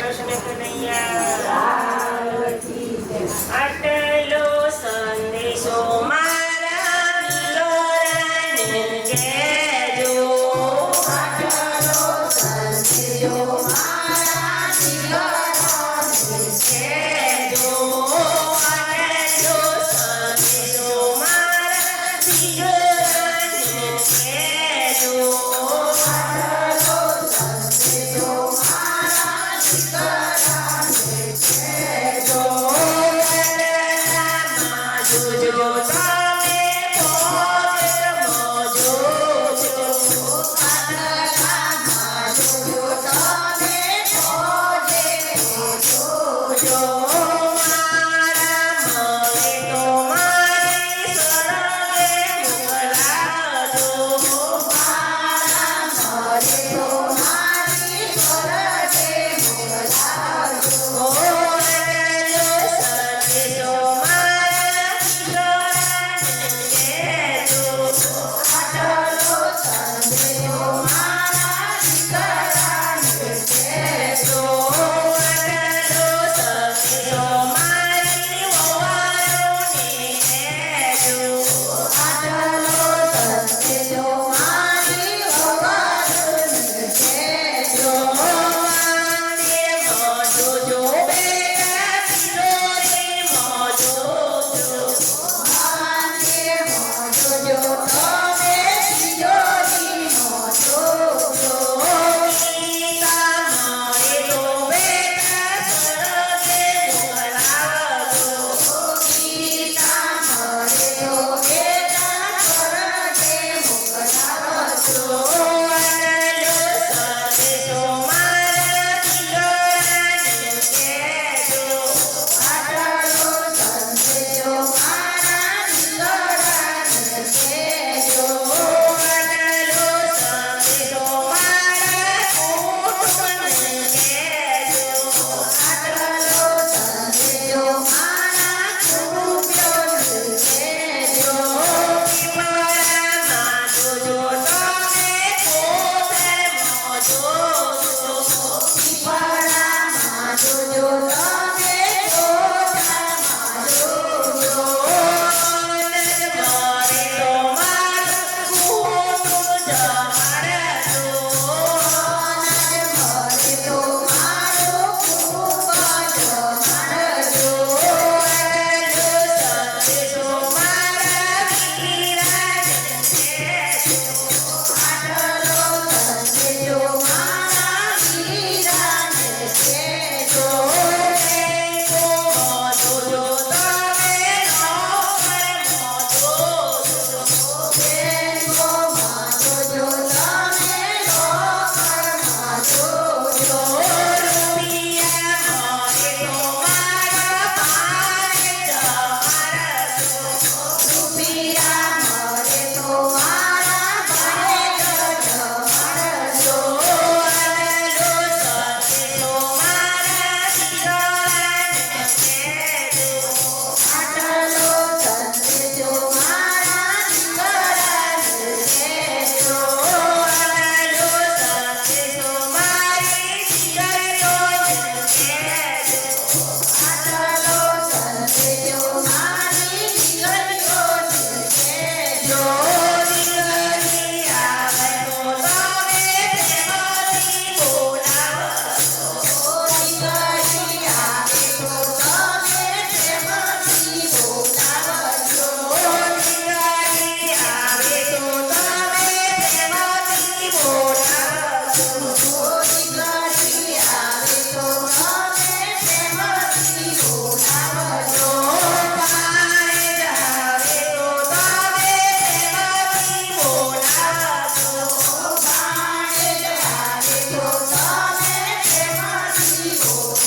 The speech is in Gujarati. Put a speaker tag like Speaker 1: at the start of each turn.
Speaker 1: કૃષ્ણ કનૈયા. આટલો સંદેશો મારા લોરાને કહેજો Lord.